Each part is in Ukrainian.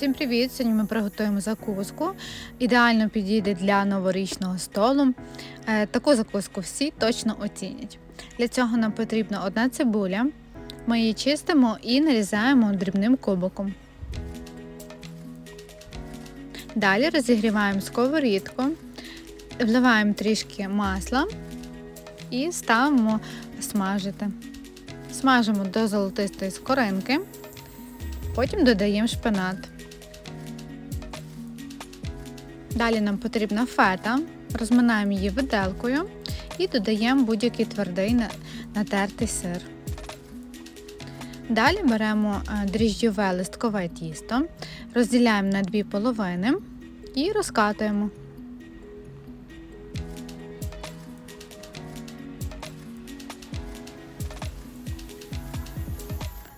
Всім привіт! Сьогодні ми приготуємо закуску. Ідеально підійде для новорічного столу. Е, Таку закуску всі точно оцінять. Для цього нам потрібна одна цибуля. Ми її чистимо і нарізаємо дрібним кубиком. Далі розігріваємо сковорідку, вливаємо трішки масла і ставимо смажити. Смажимо до золотистої скоринки. Потім додаємо шпинат. Далі нам потрібна фета, розминаємо її виделкою і додаємо будь-який твердий натертий сир. Далі беремо е, дріжджове листкове тісто, розділяємо на дві половини і розкатуємо.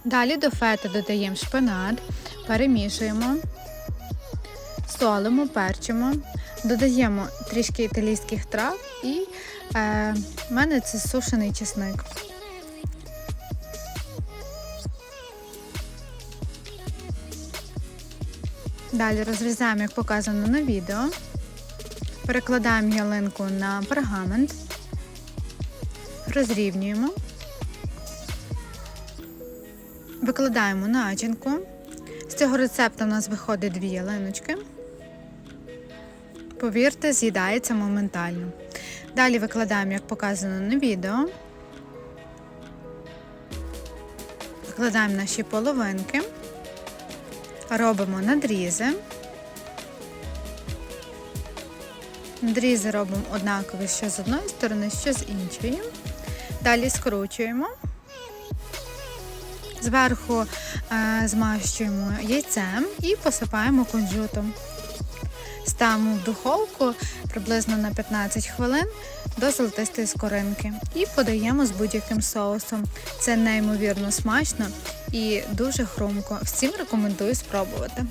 Далі до фети додаємо шпинат, перемішуємо, солимо, перчимо, додаємо трішки італійських трав і е, в мене це сушений чесник. Далі розрізаємо, як показано на відео. Перекладаємо ялинку на пергамент, розрівнюємо. Викладаємо начинку. З цього рецепту у нас виходить дві ялиночки. Повірте, з'їдається моментально. Далі викладаємо, як показано на відео. Викладаємо наші половинки, робимо надрізи. Надрізи робимо однакові що з одної сторони, що з іншої. Далі скручуємо. Зверху е, змащуємо яйцем і посипаємо кунжутом. Ставимо в духовку приблизно на 15 хвилин до золотистої скоринки і подаємо з будь-яким соусом. Це неймовірно смачно і дуже хрумко. Всім рекомендую спробувати.